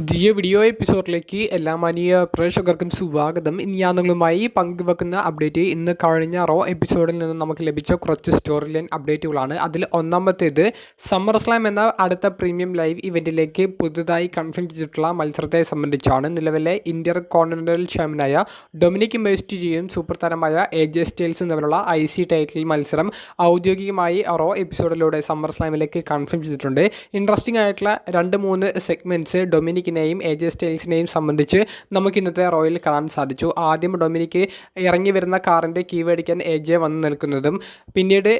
പുതിയ വീഡിയോ എപ്പിസോഡിലേക്ക് എല്ലാ മാനിയ പ്രേക്ഷകർക്കും സ്വാഗതം. ഇന്ന് ഞാൻ നിങ്ങളുമായി പങ്കുവെക്കുന്ന അപ്ഡേറ്റ് ഇന്ന് കഴിഞ്ഞ റോ എപ്പിസോഡിൽ നിന്ന് നമുക്ക് ലഭിച്ച കുറച്ച് സ്റ്റോറി ലൈൻ അപ്ഡേറ്റുകളാണ് അതിൽ ഒന്നാമത്തേത് സമ്മർ സ്ലാം എന്ന അടുത്ത പ്രീമിയം ലൈവ് ഇവന്റിലേക്ക് പുതുതായി കൺഫേം ചെയ്തിട്ടുള്ള മത്സരത്തെ സംബന്ധിച്ചാണ് നിലവിലെ ഇന്റർ കോണ്ടിനൽ ചാമ്പ്യനായ ഡൊമിനിക് മെസ്റ്റിജിയും സൂപ്പർ താരമായ എ ജെ സ്റ്റേൽസും തമ്മിലുള്ള ഐ സി ടൈറ്റിൽ മത്സരം ഔദ്യോഗികമായി റോ എപ്പിസോഡിലൂടെ സമ്മർ സ്ലാമിലേക്ക് കൺഫേം ചെയ്തിട്ടുണ്ട്. ഇൻട്രസ്റ്റിംഗ് ആയിട്ടുള്ള രണ്ട് മൂന്ന് സെഗ്മെന്റ്സ് ഡൊമിനിക്കിനെയും എ ജെ സ്റ്റൈൽസിനെയും സംബന്ധിച്ച് നമുക്ക് ഇന്നത്തെ റോയിൽ കാണാൻ സാധിച്ചു. ആദ്യം ഡൊമിനിക്ക് ഇറങ്ങി വരുന്ന കാറിന്റെ കീ മേടിക്കാൻ എ ജെ വന്ന് നിൽക്കുന്നതും പിന്നീട്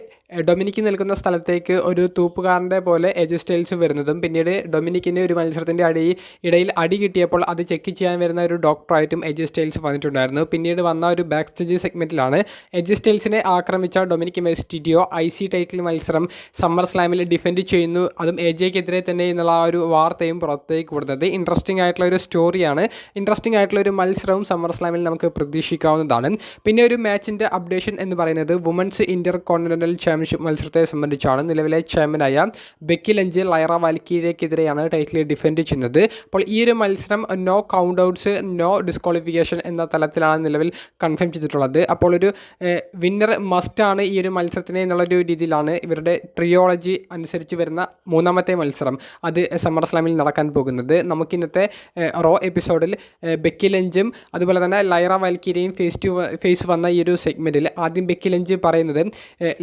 ഡൊമിനിക്ക് നിൽക്കുന്ന സ്ഥലത്തേക്ക് ഒരു തൂപ്പുകാരന്റെ പോലെ എജിസ്റ്റൈൽസ് വരുന്നതും പിന്നീട് ഡൊമിനിക്കിന് ഒരു മത്സരത്തിന്റെ അടി ഇടയിൽ അടി കിട്ടിയപ്പോൾ അത് ചെക്ക് ചെയ്യാൻ വരുന്ന ഒരു ഡോക്ടറായിട്ടും എജിസ്റ്റൈൽസ് വന്നിട്ടുണ്ടായിരുന്നു. പിന്നീട് വന്ന ഒരു ബാക്ക് സ്റ്റേജ് സെഗ്മെന്റിലാണ് എജിസ്റ്റൈൽസിനെ ആക്രമിച്ച Dominik Mysterio I C title മത്സരം സമ്മർ സ്ലാമിൽ ഡിഫെൻഡ് ചെയ്യുന്നു. അതും എ ജെക്കെതിരെ തന്നെ എന്നുള്ള ആ ഒരു വാർത്തയും പുറത്തേക്ക് വിടുന്നത്. ഇൻട്രസ്റ്റിംഗ് ആയിട്ടുള്ള ഒരു സ്റ്റോറിയാണ് ഇൻട്രസ്റ്റിംഗ് ആയിട്ടുള്ള ഒരു മത്സരവും സമ്മർ സ്ലാമിൽ നമുക്ക് പ്രതീക്ഷിക്കാവുന്നതാണ്. പിന്നെ ഒരു മാച്ചിന്റെ അപ്ഡേഷൻ എന്ന് പറയുന്നത് വുമൻസ് ഇന്റർ കോണ്ടിനെന്റൽ ചാമ്പ്യൻഷിപ്പ് മത്സരത്തെ സംബന്ധിച്ചാണ് നിലവിലെ ചാമ്പ്യനായ ബെക്കി ലഞ്ച് ലൈറ വാൽക്കീരയ്ക്കെതിരെയാണ് ടൈറ്റിൽ ഡിഫെൻഡ് ചെയ്യുന്നത്. അപ്പോൾ ഈ ഒരു മത്സരം no count outs no disqualification എന്ന തലത്തിലാണ് നിലവിൽ കൺഫേം ചെയ്തിട്ടുള്ളത്. അപ്പോൾ ഒരു വിന്നർ മസ്റ്റാണ് ഈ ഒരു മത്സരത്തിന് എന്നുള്ളൊരു രീതിയിലാണ് ഇവരുടെ ട്രിയോളജി അനുസരിച്ച് വരുന്ന മൂന്നാമത്തെ മത്സരം അത് സമ്മർ സ്ലാമിൽ നടക്കാൻ പോകുന്നത്. നമുക്ക് ഇന്നത്തെ റോ എപ്പിസോഡിൽ ബെക്കി ലഞ്ചും അതുപോലെ തന്നെ ലൈറ വാൽക്കിരിയും ഫേസ് ടു ഫേസ് വന്ന ഈ ഒരു സെഗ്മെന്റിൽ ആദ്യം ബെക്കി ലഞ്ച് പറയുന്നത്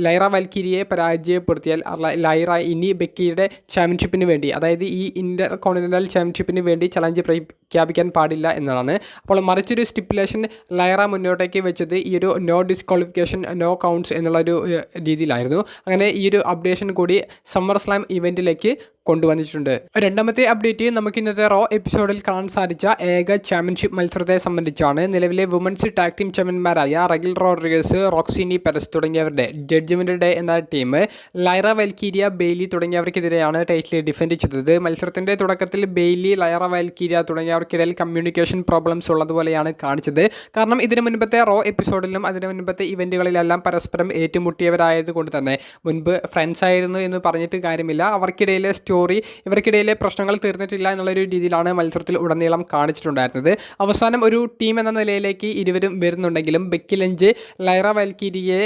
ലൈറ വാൽക്കിരിയെ പരാജയപ്പെടുത്തിയാൽ ലൈറ ഇനി ബെക്കിയുടെ ചാമ്പ്യൻഷിപ്പിന് വേണ്ടി അതായത് ഈ ഇന്റർ കോണ്ടിനെന്റൽ ചാമ്പ്യൻഷിപ്പിന് വേണ്ടി ചലഞ്ച് പ്രഖ്യാപിക്കാൻ പാടില്ല എന്നതാണ്. അപ്പോൾ മറിച്ചൊരു സ്റ്റിപ്പുലേഷൻ ലൈറ മുന്നോട്ടേക്ക് വെച്ചത് ഈ ഒരു നോ ഡിസ്ക്വാളിഫിക്കേഷൻ നോ കൗണ്ട്സ് എന്നുള്ള ഒരു രീതിയിലായിരുന്നു. അങ്ങനെ ഈ ഒരു അപ്ഡേഷൻ കൂടി സമ്മർ സ്ലാം ഇവന്റിലേക്ക് കൊണ്ടുവന്നിട്ടുണ്ട്. രണ്ടാമത്തെ അപ്ഡേറ്റ് നമുക്ക് ഇന്നത്തെ റോ എപ്പിസോഡിൽ കാണാൻ സാധിച്ച ഏക ചാമ്പ്യൻഷിപ്പ് മത്സരത്തെ സംബന്ധിച്ചാണ് നിലവിലെ വുമൻസ് ടാഗ് ടീം ചാമ്പ്യന്മാരായ റഗിൽ റോഡ്രിഗസ് റോക്സിനി പെരസ് തുടങ്ങിയവരുടെ ജഡ്ജ്മെന്റ് ഡേ എന്ന ടീം ലൈറ വൽക്കീരിയ ബെയ്ലി തുടങ്ങിയവർക്കെതിരെയാണ് ടൈറ്റിൽ ഡിഫെൻഡ് ചെയ്തത്. മത്സരത്തിന്റെ തുടക്കത്തിൽ ബെയ്ലി ലൈറ വൽക്കീരിയ തുടങ്ങിയവർക്കിടയിൽ കമ്മ്യൂണിക്കേഷൻ പ്രോബ്ലംസ് ഉള്ളതുപോലെയാണ് കാണിച്ചത്. കാരണം ഇതിനു മുൻപത്തെ റോ എപ്പിസോഡിലും അതിനു മുൻപത്തെ ഇവന്റുകളിലെല്ലാം പരസ്പരം ഏറ്റുമുട്ടിയവരായത് കൊണ്ട് തന്നെ മുൻപ് ഫ്രണ്ട്സ് ആയിരുന്നു എന്ന് പറഞ്ഞിട്ട് കാര്യമില്ല. അവർക്കിടയിലെ സ്റ്റോറി ഇവർക്കിടയിലെ പ്രശ്നങ്ങൾ തീർന്നിട്ടില്ല എന്നുള്ളൊരു രീതിയിലാണ് മത്സരത്തിൽ ഉടനീളം കാണിച്ചിട്ടുണ്ടായിരുന്നത്. അവസാനം ഒരു ടീം എന്ന നിലയിലേക്ക് ഇരുവരും വരുന്നുണ്ടെങ്കിലും ബെക്കിലഞ്ച് ലൈറ വൽക്കിരിയെ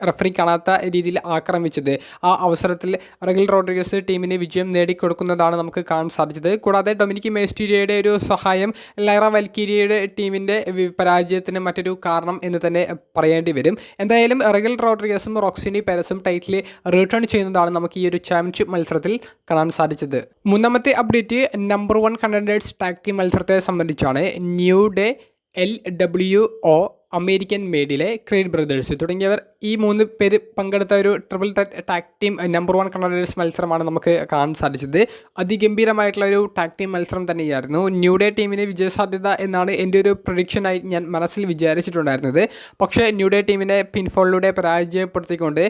റഫറി കാണാത്ത രീതിയിൽ ആക്രമിച്ചത്. ആ അവസരത്തിൽ റഗിൽ റോഡ്രിഗസ് ടീമിന് വിജയം നേടിക്കൊടുക്കുന്നതാണ് നമുക്ക് കാണാൻ സാധിച്ചത്. കൂടാതെ ഡൊമിനിക് മേസ്റ്റീരിയയുടെ ഒരു സഹായം ലൈറ വൽക്കീരിയയുടെ ടീമിന്റെ പരാജയത്തിന് മറ്റൊരു കാരണം എന്ന് തന്നെ പറയേണ്ടി വരും. എന്തായാലും റഗിൽ റോഡ്രിഗസും റോക്സിനി പെരസും ടൈറ്റിൽ റിട്ടേൺ ചെയ്യുന്നതാണ് നമുക്ക് ഈ ഒരു ചാമ്പ്യൻഷിപ്പ് മത്സരത്തിൽ കാണാൻ സാധിച്ചത്. മൂന്നാമത്തെ update number one contenders tag team മത്സരത്തെ സംബന്ധിച്ചാണ് New Day L W O American മേഡിലെ Creed Brothers തുടങ്ങിയവർ ഈ മൂന്ന് പേര് പങ്കെടുത്ത ഒരു triple tag team number one contenders മത്സരമാണ് നമുക്ക് കാണാൻ സാധിച്ചത്. അതിഗംഭീരമായിട്ടുള്ള ഒരു ടാക് ടീം മത്സരം തന്നെയായിരുന്നു. ന്യൂ ഡേ ടീമിന് വിജയസാധ്യത എന്നാണ് എന്റെ ഒരു പ്രൊഡിക്ഷനായി ഞാൻ മനസ്സിൽ വിചാരിച്ചിട്ടുണ്ടായിരുന്നത്. പക്ഷേ ന്യൂ ഡേ ടീമിനെ പിൻഫോളിലൂടെ പരാജയപ്പെടുത്തിക്കൊണ്ട്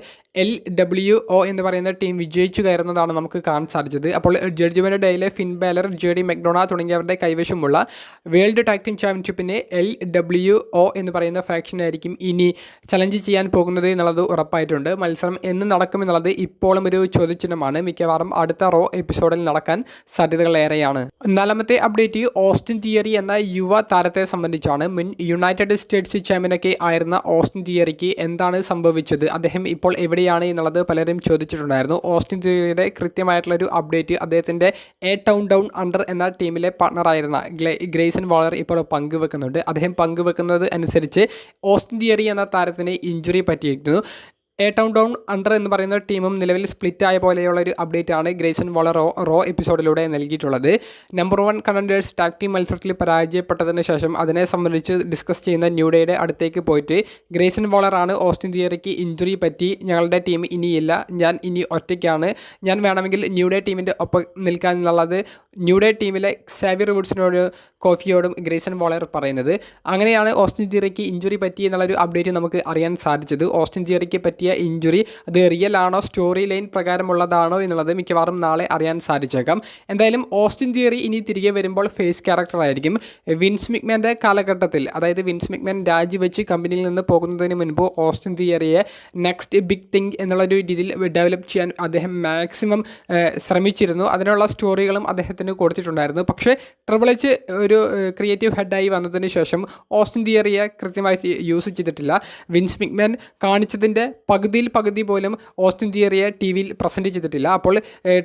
എൽ ഡബ്ല്യു ഒ എന്ന് പറയുന്ന ടീം വിജയിച്ചു കയറുന്നതാണ് നമുക്ക് കാണാൻ സാധിച്ചത്. അപ്പോൾ judgement ഡേയിലെ Finn Balor J D McDonagh തുടങ്ങിയവരുടെ കൈവശമുള്ള വേൾഡ് ടാക് ടീം ചാമ്പ്യൻഷിപ്പിനെ എൽ ഡബ്ല്യു ഒ എന്ന് പറയുന്ന ഫാക്ഷനായിരിക്കും ഇനി ചലഞ്ച് ചെയ്യാൻ പോകുന്നത് എന്നുള്ളത് ഉറപ്പായിട്ടുണ്ട്. മത്സരം എന്ന് നടക്കുമെന്നുള്ളത് ഇപ്പോഴും ഒരു ചോദ്യചിഹ്നമാണ്. മിക്കവാറും അടുത്ത റോ എപ്പിസോഡിൽ നടക്കാൻ സാധ്യതകളേറെയാണ് നാലാമത്തെ അപ്ഡേറ്റ് ഓസ്റ്റിൻ തിയറി എന്ന യുവ താരത്തെ സംബന്ധിച്ചാണ്. മുൻ യുണൈറ്റഡ് സ്റ്റേറ്റ്സ് ചാമ്പ്യനൊക്കെ ആയിരുന്ന ഓസ്റ്റിൻ തിയറിക്ക് എന്താണ് സംഭവിച്ചത്? അദ്ദേഹം ഇപ്പോൾ എവിടെയാണ് എന്നുള്ളത് പലരും ചോദിച്ചിട്ടുണ്ടായിരുന്നു. ഓസ്റ്റിൻ തിയറിയുടെ കൃത്യമായിട്ടുള്ള ഒരു അപ്ഡേറ്റ് അദ്ദേഹത്തിന്റെ എ ടൗൺ ഡൗൺ അണ്ടർ എന്ന ടീമിലെ പാർട്ണറായിരുന്ന ഗ്രേസൺ വാളർ ഇപ്പോൾ പങ്കുവെക്കുന്നുണ്ട്. അദ്ദേഹം പങ്കുവെക്കുന്നത് അനുസരിച്ച് ഓസ്റ്റിൻ തിയറി എന്ന താരത്തിന് ഇഞ്ചുറി কি একটু എ ടൗൺ ഡൗൺ അണ്ടർ എന്ന് പറയുന്ന ടീമും നിലവിൽ സ്പ്ലിറ്റ് ആയ പോലെയുള്ള ഒരു അപ്ഡേറ്റ് ആണ് ഗ്രേസൻ വോളർ റോ റോ എപ്പിസോഡിലൂടെ നൽകിയിട്ടുള്ളത്. Number one contenders tag team മത്സരത്തിൽ പരാജയപ്പെട്ടതിന് ശേഷം അതിനെ സംബന്ധിച്ച് ഡിസ്കസ് ചെയ്യുന്ന ന്യൂഡേയുടെ അടുത്തേക്ക് പോയിട്ട് ഗ്രേസൺ വോളറാണ് ഓസ്റ്റിൻ തിയറിക്ക് ഇഞ്ചുറി പറ്റി ഞങ്ങളുടെ ടീം ഇനിയില്ല ഞാൻ ഇനി ഒറ്റയ്ക്കാണ്. ഞാൻ വേണമെങ്കിൽ ന്യൂഡേ ടീമിന്റെ ഒപ്പം നിൽക്കാൻ എന്നുള്ളത് ന്യൂഡേ ടീമിലെ സാവിയർ വുഡ്സിനോട് കോഫിയോടും ഗ്രേസൻ വോളർ പറയുന്നത്. അങ്ങനെയാണ് ഓസ്റ്റിൻ തിയറിക്ക് ഇഞ്ചുറി പറ്റി എന്നുള്ളൊരു അപ്ഡേറ്റ് നമുക്ക് അറിയാൻ സാധിച്ചത്. ഓസ്റ്റിൻ തിയറിക്ക് പറ്റിയ പറ്റിയ ഇഞ്ചുറി അത് റിയൽ ആണോ സ്റ്റോറി ലൈൻ പ്രകാരമുള്ളതാണോ എന്നുള്ളത് മിക്കവാറും നാളെ അറിയാൻ സാധിച്ചേക്കാം. എന്തായാലും ഓസ്റ്റിൻ തിയറി ഇനി തിരികെ വരുമ്പോൾ ഫേസ് ക്യാരക്ടറായിരിക്കും വിൻസ് മിക്മാന്റെ കാലഘട്ടത്തിൽ അതായത് വിൻസ് മിക്മാൻ രാജിവെച്ച് കമ്പനിയിൽ നിന്ന് പോകുന്നതിന് മുൻപ് ഓസ്റ്റിൻ തിയറിയെ നെക്സ്റ്റ് ബിഗ് തിങ് എന്നുള്ളൊരു രീതിയിൽ ഡെവലപ്പ് ചെയ്യാൻ അദ്ദേഹം മാക്സിമം ശ്രമിച്ചിരുന്നു. അതിനുള്ള സ്റ്റോറികളും അദ്ദേഹത്തിന് കൊടുത്തിട്ടുണ്ടായിരുന്നു. പക്ഷേ ട്രിപ്പിൾ എച്ച് ഒരു ക്രിയേറ്റീവ് ഹെഡായി വന്നതിന് ശേഷം ഓസ്റ്റിൻ തിയറിയെ കൃത്യമായി യൂസ് ചെയ്തിട്ടില്ല. വിൻസ് മിക്മാൻ കാണിച്ചതിന്റെ പകുതിയിൽ പകുതി പോലും ഓസ്റ്റിൻ തിയറിയെ ടി വിയിൽ പ്രസന്റ് ചെയ്തിട്ടില്ല. അപ്പോൾ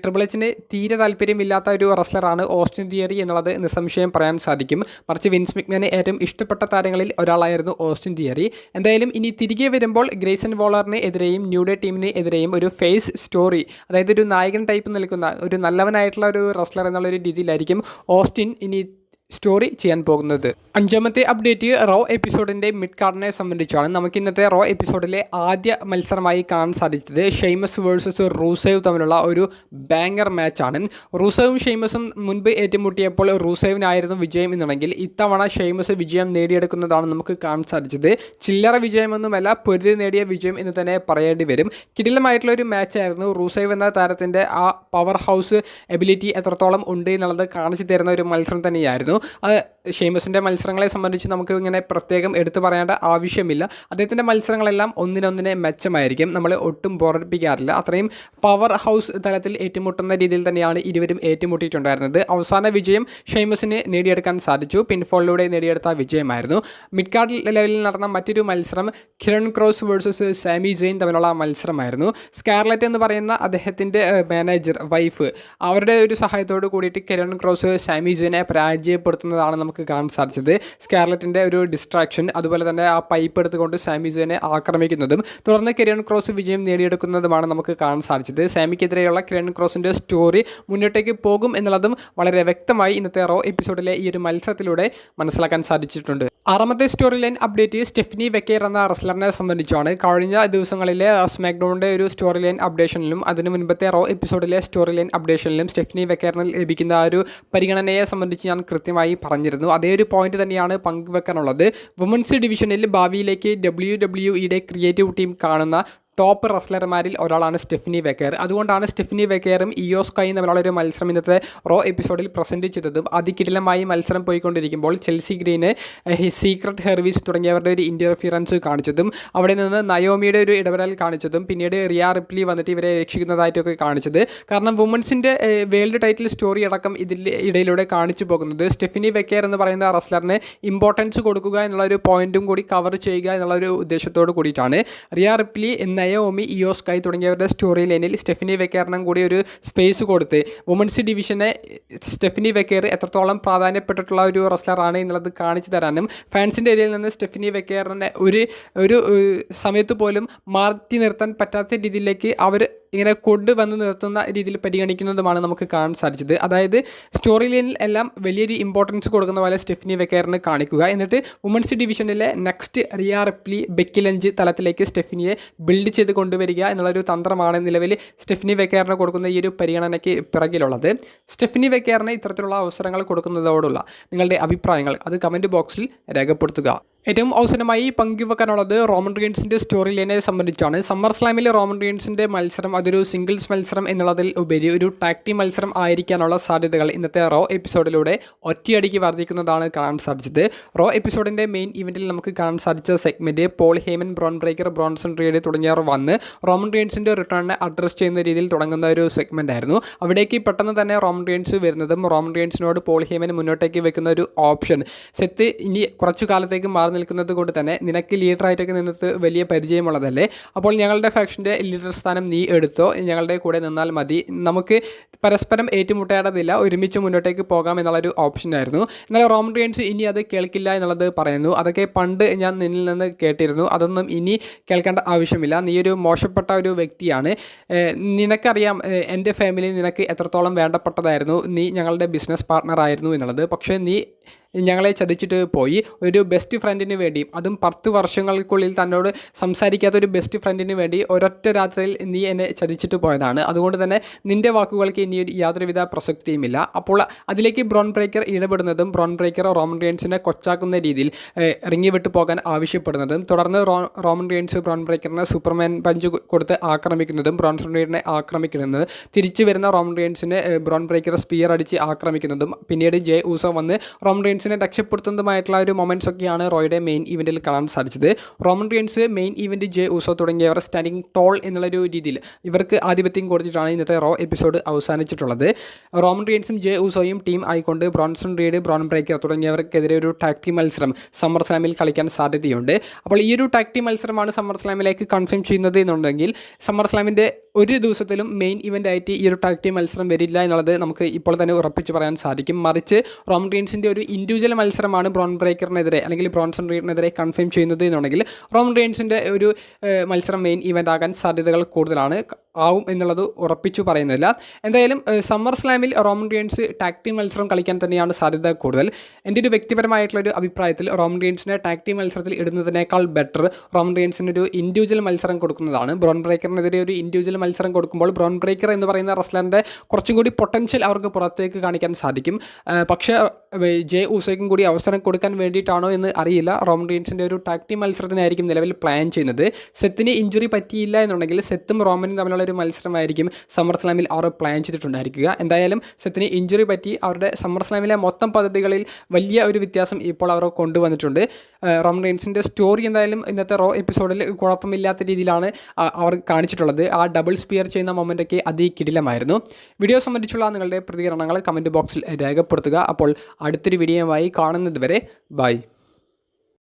ട്രിപ്പിൾ എച്ചിന് തീരെ താല്പര്യമില്ലാത്ത ഒരു റെസ്ലറാണ് ഓസ്റ്റിൻ തിയറി എന്നുള്ളത് നിസ്സംശയം പറയാൻ സാധിക്കും. മറിച്ച് വിൻസ് മിക്മാനെ ഏറ്റവും ഇഷ്ടപ്പെട്ട താരങ്ങളിൽ ഒരാളായിരുന്നു ഓസ്റ്റിൻ തിയറി എന്തായാലും ഇനി തിരികെ വരുമ്പോൾ ഗ്രേസൻ വോളറിന് എതിരെയും ന്യൂഡേ ടീമിന് എതിരെയും ഒരു ഫേസ് സ്റ്റോറി അതായത് ഒരു നായകൻ ടൈപ്പ് നിൽക്കുന്ന ഒരു നല്ലവനായിട്ടുള്ള ഒരു റെസ്ലർ എന്നുള്ള ഒരു രീതിയിലായിരിക്കും ഓസ്റ്റിൻ ഇനി സ്റ്റോറി ചെയ്യാൻ പോകുന്നത്. അഞ്ചാമത്തെ അപ്ഡേറ്റ് റോ എപ്പിസോഡിന്റെ മിഡ് കാർഡിനെ സംബന്ധിച്ചാണ്. നമുക്ക് ഇന്നത്തെ റോ എപ്പിസോഡിലെ ആദ്യ മത്സരമായി കാണാൻ സാധിച്ചത് ഷെയ്മസ് വേഴ്സസ് റൂസേവ് തമ്മിലുള്ള ഒരു ബാങ്കർ മാച്ചാണ് റൂസേവും ഷെയ്മസും മുൻപ് ഏറ്റുമുട്ടിയപ്പോൾ റൂസേവിനായിരുന്നു വിജയം എന്നുണ്ടെങ്കിൽ ഇത്തവണ ഷെയ്മസ് വിജയം നേടിയെടുക്കുന്നതാണ് നമുക്ക് കാണാൻ സാധിച്ചത്. ചില്ലറ വിജയമൊന്നുമല്ല പൊരുതി നേടിയ വിജയം എന്ന് തന്നെ പറയേണ്ടി വരും. കിടിലമായിട്ടുള്ള ഒരു മാച്ചായിരുന്നു റൂസേവ് എന്ന താരത്തിന്റെ ആ പവർ ഹൗസ് എബിലിറ്റി എത്രത്തോളം ഉണ്ട് എന്നുള്ളത് കാണിച്ചു തരുന്ന ഒരു മത്സരം തന്നെയായിരുന്നു. അത് ഷെയ്മസിന്റെ മത്സരങ്ങളെ സംബന്ധിച്ച് നമുക്ക് ഇങ്ങനെ പ്രത്യേകം എടുത്തു പറയേണ്ട ആവശ്യമില്ല. അദ്ദേഹത്തിന്റെ മത്സരങ്ങളെല്ലാം ഒന്നിനൊന്നിനെ മെച്ചമായിരിക്കും. നമ്മൾ ഒട്ടും ബോറടിപ്പിക്കാറില്ല. അത്രയും പവർ ഹൗസ് തലത്തിൽ ഏറ്റുമുട്ടുന്ന രീതിയിൽ തന്നെയാണ് ഇരുവരും ഏറ്റുമുട്ടിയിട്ടുണ്ടായിരുന്നത്. അവസാന വിജയം ഷെയ്മസിന് നേടിയെടുക്കാൻ സാധിച്ചു. പിൻഫോളിലൂടെ നേടിയെടുത്ത വിജയമായിരുന്നു. മിഡ് കാർഡ് ലെവലിൽ നടന്ന മറ്റൊരു മത്സരം Karrion Kross versus Sami Zayn തമ്മിലുള്ള മത്സരമായിരുന്നു. സ്കാർലറ്റ് എന്ന് പറയുന്ന അദ്ദേഹത്തിന്റെ മാനേജർ വൈഫ് അവരുടെ ഒരു സഹായത്തോട് കൂടിയിട്ട് കിരൺ ക്രോസ് സാമി ജെയിനെ പരാജയപ്പെടുത്തുന്നതാണ് നമുക്ക് കാണാൻ സാധിച്ചത്. സ്കാർലറ്റിന്റെ ഒരു ഡിസ്ട്രാക്ഷൻ അതുപോലെ തന്നെ ആ പൈപ്പ് എടുത്തുകൊണ്ട് സാമി ജോനെ ആക്രമിക്കുന്നതും തുടർന്ന് കിരൺ ക്രോസ് വിജയം നേടിയെടുക്കുന്നതുമാണ് നമുക്ക് കാണാൻ സാധിച്ചത്. സാമിക്കെതിരെയുള്ള കിരൺ ക്രോസിന്റെ സ്റ്റോറി മുന്നോട്ടേക്ക് പോകും എന്നുള്ളതും വളരെ വ്യക്തമായി ഇന്നത്തെ റോ എപ്പിസോഡിലെ ഈ ഒരു മത്സരത്തിലൂടെ മനസ്സിലാക്കാൻ സാധിച്ചിട്ടുണ്ട്. ആറാമത്തെ story line update Stephanie Vaquer എന്ന റെസ്ലറിനെ സംബന്ധിച്ചാണ്. കഴിഞ്ഞ ദിവസങ്ങളിലെ സ്മാക്ഡൗണിന്റെ ഒരു സ്റ്റോറി ലൈൻ അപ്ഡേഷനിലും അതിന് മുൻപത്തെ റോ എപ്പിസോഡിലെ സ്റ്റോറി ലൈൻ അപ്ഡേഷനിലും സ്റ്റെഫിനി വെക്കേറിന് ലഭിക്കുന്ന ആ ഒരു പരിഗണനയെ സംബന്ധിച്ച് ഞാൻ കൃത്യമായി പറഞ്ഞിരുന്നു. അതേ ഒരു പോയിന്റ് തന്നെയാണ് പങ്കുവെക്കാനുള്ളത്. വുമൻസ് ഡിവിഷനിൽ ഭാവിയിലേക്ക് ഡബ്ല്യു ഡബ്ല്യു ഇയുടെ ക്രിയേറ്റീവ് ടീം കാണുന്ന ടോപ്പ് റസ്ലർമാരിൽ ഒരാളാണ് സ്റ്റെഫിനി വെക്കേർ. അതുകൊണ്ടാണ് സ്റ്റെഫിനി വെക്കേറും ഇയോസ്കൈയും തമ്മിലുള്ള ഒരു മത്സരം ഇന്നത്തെ റോ എപ്പിസോഡിൽ പ്രസന്റ് ചെയ്തതും അതികിടിലമായി മത്സരം പോയിക്കൊണ്ടിരിക്കുമ്പോൾ ചെൽസി ഗ്രീന് സീക്രട്ട് ഹെർവീസ് തുടങ്ങിയവരുടെ ഒരു ഇന്റർഫിയറൻസ് കാണിച്ചതും അവിടെ നിന്ന് നയോമിയുടെ ഒരു ഇടപെടൽ കാണിച്ചതും പിന്നീട് റിയ റിപ്ലി വന്നിട്ട് ഇവരെ രക്ഷിക്കുന്നതായിട്ടൊക്കെ കാണിച്ചത്. കാരണം വുമൻസിന്റെ വേൾഡ് ടൈറ്റിൽ സ്റ്റോറി അടക്കം ഇതിൽ ഇടയിലൂടെ കാണിച്ചു പോകുന്നത് സ്റ്റെഫിനി വെക്കേർ എന്ന് പറയുന്ന റെസ്ലറിന് ഇമ്പോർട്ടൻസ് കൊടുക്കുക എന്നുള്ള ഒരു പോയിന്റും കൂടി കവർ ചെയ്യുക എന്നുള്ള ഒരു ഉദ്ദേശത്തോട് കൂടിയിട്ടാണ്. റിയ റിപ്ലി എന്ന നയോമി ഇയോസ്കൈ തുടങ്ങിയവരുടെ സ്റ്റോറി ലൈനിൽ സ്റ്റെഫിനി വെക്കേറിനും കൂടി ഒരു സ്പേസ് കൊടുത്ത്. വുമൻസ് ഡിവിഷനെ സ്റ്റെഫിനി വെക്കേർ എത്രത്തോളം പ്രാധാന്യപ്പെട്ടിട്ടുള്ള ഒരു റെസ്ലറാണ് എന്നുള്ളത് കാണിച്ചു തരാനും. ഫാൻസിന്റെ ഇടയിൽ നിന്ന് സ്റ്റെഫിനി വെക്കേറിനെ ഒരു ഒരു സമയത്ത് പോലും മാറ്റി നിർത്താൻ പറ്റാത്ത രീതിയിലേക്ക് അവർ ഇങ്ങനെ കൊണ്ടുവന്ന് നിർത്തുന്ന രീതിയിൽ പരിഗണിക്കുന്നതുമാണ് നമുക്ക് കാണാൻ സാധിച്ചത്. അതായത് സ്റ്റോറി ലൈനിൽ എല്ലാം വലിയൊരു ഇമ്പോർട്ടൻസ് കൊടുക്കുന്ന പോലെ സ്റ്റെഫിനി വെക്കേറിന് കാണിക്കുക. എന്നിട്ട് വുമൻസ് ഡിവിഷനിലെ നെക്സ്റ്റ് റിയ റിപ്ലി ബെക്കിലഞ്ച് തലത്തിലേക്ക് സ്റ്റെഫിനിയെ ബിൽഡ് ചെയ്ത് കൊണ്ടുവരിക എന്നുള്ളൊരു തന്ത്രമാണ് നിലവിൽ സ്റ്റെഫിനി വെക്കേറിന് കൊടുക്കുന്ന ഈ ഒരു പരിഗണനയ്ക്ക് പിറകിലുള്ളത്. സ്റ്റെഫിനി വെക്കേറിന് ഇത്തരത്തിലുള്ള അവസരങ്ങൾ കൊടുക്കുന്നതോടുള്ള നിങ്ങളുടെ അഭിപ്രായങ്ങൾ അത് കമന്റ് ബോക്സിൽ രേഖപ്പെടുത്തുക. ഏറ്റവും അവസരമായി പങ്കുവെക്കാനുള്ളത് റോമൻ റീൻസിന്റെ സ്റ്റോറി ലൈനെ സംബന്ധിച്ചാണ്. സമ്മർ സ്ലാമിൽ റോമൻ റീൻസിന്റെ മത്സരം അതൊരു സിംഗിൾസ് മത്സരം എന്നുള്ളതിൽ ഉപരി ഒരു ടാക്ടി മത്സരം ആയിരിക്കാനുള്ള സാധ്യതകൾ ഇന്നത്തെ റോ എപ്പിസോഡിലൂടെ ഒറ്റയടിക്ക് വർദ്ധിക്കുന്നതാണ് കാണാൻ സാധിച്ചത്. റോ എപ്പിസോഡിന്റെ മെയിൻ ഇവന്റിൽ നമുക്ക് കാണാൻ സാധിച്ച segment Paul Heyman Bron Breakker Bronson Reed തുടങ്ങിയവർ വന്ന് റോമൻ റീൻസിന്റെ റിട്ടേണിനെ അഡ്രസ്സ് ചെയ്യുന്ന രീതിയിൽ തുടങ്ങുന്ന ഒരു സെഗ്മെന്റ് ആയിരുന്നു. അവിടേക്ക് പെട്ടെന്ന് തന്നെ റോമൻ റീൻസ് വരുന്നതും റോമൻ റീൻസിനോട് പോൾ ഹേമൻ മുന്നോട്ടേക്ക് വെക്കുന്ന ഒരു ഓപ്ഷൻ സെത്ത് ഇനി കുറച്ചു കാലത്തേക്ക് മാറി നിൽക്കുന്നത് കൊണ്ട് തന്നെ നിനക്ക് ലീഡറായിട്ടൊക്കെ നിന്നത് വലിയ പരിചയമുള്ളതല്ലേ? അപ്പോൾ ഞങ്ങളുടെ ഫാക്ഷന്റെ ലീഡർ സ്ഥാനം നീ എടുത്തോ? ഞങ്ങളുടെ കൂടെ നിന്നാൽ മതി. നമുക്ക് പരസ്പരം ഏറ്റുമുട്ടേണ്ടതില്ല. ഒരുമിച്ച് മുന്നോട്ടേക്ക് പോകാം എന്നുള്ളൊരു ഓപ്ഷനായിരുന്നു എന്നാൽ റോമൻ റിയൻസ് ഇനി അത് കേൾക്കില്ല എന്നുള്ളത് പറയുന്നു. അതൊക്കെ പണ്ട് ഞാൻ നിന്നിൽ നിന്ന് കേട്ടിരുന്നു. അതൊന്നും ഇനി കേൾക്കേണ്ട ആവശ്യമില്ല. നീ ഒരു മോശപ്പെട്ട ഒരു വ്യക്തിയാണ്. നിനക്കറിയാം എന്റെ ഫാമിലി നിനക്ക് എത്രത്തോളം വേണ്ടപ്പെട്ടതായിരുന്നു. നീ ഞങ്ങളുടെ ബിസിനസ് പാർട്ട്ണർ ആയിരുന്നു എന്നുള്ളത്. പക്ഷേ നീ ഞങ്ങളെ ചതിച്ചിട്ട് പോയി. ഒരു ബെസ്റ്റ് ഫ്രണ്ടിന് വേണ്ടി അതും പത്ത് വർഷങ്ങൾക്കുള്ളിൽ തന്നോട് സംസാരിക്കാത്ത ഒരു ബെസ്റ്റ് ഫ്രണ്ടിന് വേണ്ടി ഒരൊറ്റ രാത്രിയിൽ നീ എന്നെ ചതിച്ചിട്ട് പോയതാണ്. അതുകൊണ്ട് തന്നെ നിന്റെ വാക്കുകൾക്ക് ഇനി യാതൊരുവിധ പ്രസക്തിയുമില്ല. അപ്പോൾ അതിലേക്ക് ബ്രോൺ ബ്രേക്കർ ഇടപെടുന്നതും ബ്രോൺ ബ്രേക്കർ റോമൻ റിയൻസിനെ കൊച്ചാക്കുന്ന രീതിയിൽ ഇറങ്ങി വിട്ടു പോകാൻ ആവശ്യപ്പെടുന്നതും തുടർന്ന് റോമൻ റിയൻസ് ബ്രോൺ ബ്രേക്കറിനെ സൂപ്പർമാൻ പഞ്ച് കൊടുത്ത് ആക്രമിക്കുന്നതും ബ്രോൺ റിയനെ ആക്രമിക്കുന്നതും തിരിച്ചു വരുന്ന റോമൻ റിയൻസിനെ ബ്രോൺ ബ്രേക്കർ സ്പിയർ അടിച്ച് ആക്രമിക്കുന്നതും പിന്നീട് ജെ ഊസോ വന്ന് റോമൻ റിയൻസിനെ രക്ഷപ്പെടുത്തുന്നതുമായിട്ടുള്ള ഒരു മൊമെന്റ്സ് ഒക്കെയാണ് റോയുടെ മെയിൻ ഇവന്റിൽ കാണാൻ സാധിച്ചത്. Roman Reigns main event Jey Uso തുടങ്ങിയവർ സ്റ്റാൻഡിങ് ടോൾ എന്നുള്ളൊരു രീതിയിൽ ഇവർക്ക് ആധിപത്യം കൊടുത്തിട്ടാണ് ഇന്നത്തെ റോ എപ്പിസോഡ് അവസാനിച്ചിട്ടുള്ളത്. റോമൻ റിയൻസും ജെ ഉസോയും ടീം ആയിക്കൊണ്ട് ബ്രോൺസൺ റീഡ് ബ്രോൺ ബ്രേക്കർ തുടങ്ങിയവർക്കെതിരെ ഒരു ടാക്ടി മത്സരം സമ്മർ സ്ലാമിൽ കളിക്കാൻ സാധ്യതയുണ്ട്. അപ്പോൾ ഈ ഒരു ടാക്ടി മത്സരമാണ് സമ്മർ സ്ലാമിലേക്ക് കൺഫേം ചെയ്യുന്നത് എന്നുണ്ടെങ്കിൽ സമ്മർ സ്ലാമിന്റെ ഒരു ദിവസത്തിലും മെയിൻ ഇവന്റ് ആയിട്ട് ഈ ഒരു ടാക്ടി മത്സരം വരില്ല എന്നുള്ളത് നമുക്ക് ഇപ്പോൾ തന്നെ ഉറപ്പിച്ച് പറയാൻ സാധിക്കും. മറിച്ച് റോമൻ റീൻസിന്റെ ഒരു ഇൻഡിവിജ്വൽ മത്സരമാണ് ബ്രോൺ ബ്രേക്കറിനെതിരെ അല്ലെങ്കിൽ ബ്രോൺസൺ റീഡിനെതിരെ കൺഫേം ചെയ്യുന്നത് എന്നുണ്ടെങ്കിൽ റോമൻ റീൻസിന്റെ ഒരു മത്സരം മെയിൻ ഇവന്റ് ആകാൻ സാധ്യതകൾ കൂടുതലാണ്. ആവും എന്നുള്ളത് ഉറപ്പിച്ചു പറയുന്നില്ല. എന്തായാലും സമ്മർ സ്ലാമിൽ റോമൻ റിയൻസ് ടീം മത്സരം കളിക്കാൻ തന്നെയാണ് സാധ്യത കൂടുതൽ. എന്റെ ഒരു വ്യക്തിപരമായിട്ടുള്ള ഒരു അഭിപ്രായത്തിൽ റോമൻ റിയൻസിനെ ടീം മത്സരത്തിൽ ഇടുന്നതിനേക്കാൾ ബെറ്റർ റോമൻ റിയൻസിന് ഒരു ഇൻഡിവിജ്വൽ മത്സരം കൊടുക്കുന്നതാണ്. ബ്രോൺ ബ്രേക്കറിനെതിരെ ഒരു ഇൻഡിവിജ്വൽ മത്സരം കൊടുക്കുമ്പോൾ ബ്രോൺ ബ്രേക്കർ എന്ന് പറയുന്ന റെസ്ലറിന്റെ കുറച്ചും കൂടി പൊട്ടൻഷ്യൽ അവർക്ക് പുറത്തേക്ക് കാണിക്കാൻ സാധിക്കും. പക്ഷേ ജെ ഊസയ്ക്കും കൂടി അവസരം കൊടുക്കാൻ വേണ്ടിയിട്ടാണോ എന്ന് അറിയില്ല. റോമൻ റിയൻസിന്റെ ഒരു ടാക് ടീം മത്സരത്തിനായിരിക്കും നിലവിൽ പ്ലാൻ ചെയ്യുന്നത്. സെത്തിന് ഇഞ്ചുറി പറ്റിയില്ല എന്നുണ്ടെങ്കിൽ സെത്തും റോമനും തമ്മിലുള്ള ഒരു മത്സരമായിരിക്കും സമ്മർ സ്ലാമിൽ അവർ പ്ലാൻ ചെയ്തിട്ടുണ്ടായിരിക്കുക. എന്തായാലും സെത്തിന് ഇഞ്ചുറി പറ്റി അവരുടെ സമ്മർ സ്ലാമിലെ മൊത്തം പദ്ധതികളിൽ വലിയ ഒരു വ്യത്യാസം ഇപ്പോൾ അവർ കൊണ്ടുവന്നിട്ടുണ്ട്. റോം റെയിൻസിന്റെ സ്റ്റോറി എന്തായാലും ഇന്നത്തെ റോ എപ്പിസോഡിൽ കുഴപ്പമില്ലാത്ത രീതിയിലാണ് അവർ കാണിച്ചിട്ടുള്ളത്. ആ ഡബിൾ സ്പിയർ ചെയ്യുന്ന മൊമെന്റൊക്കെ അതി അതികിടിലമായിരുന്നു വീഡിയോ സംബന്ധിച്ചുള്ള നിങ്ങളുടെ പ്രതികരണങ്ങൾ കമന്റ് ബോക്സിൽ രേഖപ്പെടുത്തുക. അപ്പോൾ അടുത്തൊരു വീഡിയോയുമായി കാണുന്നത് വരെ ബൈ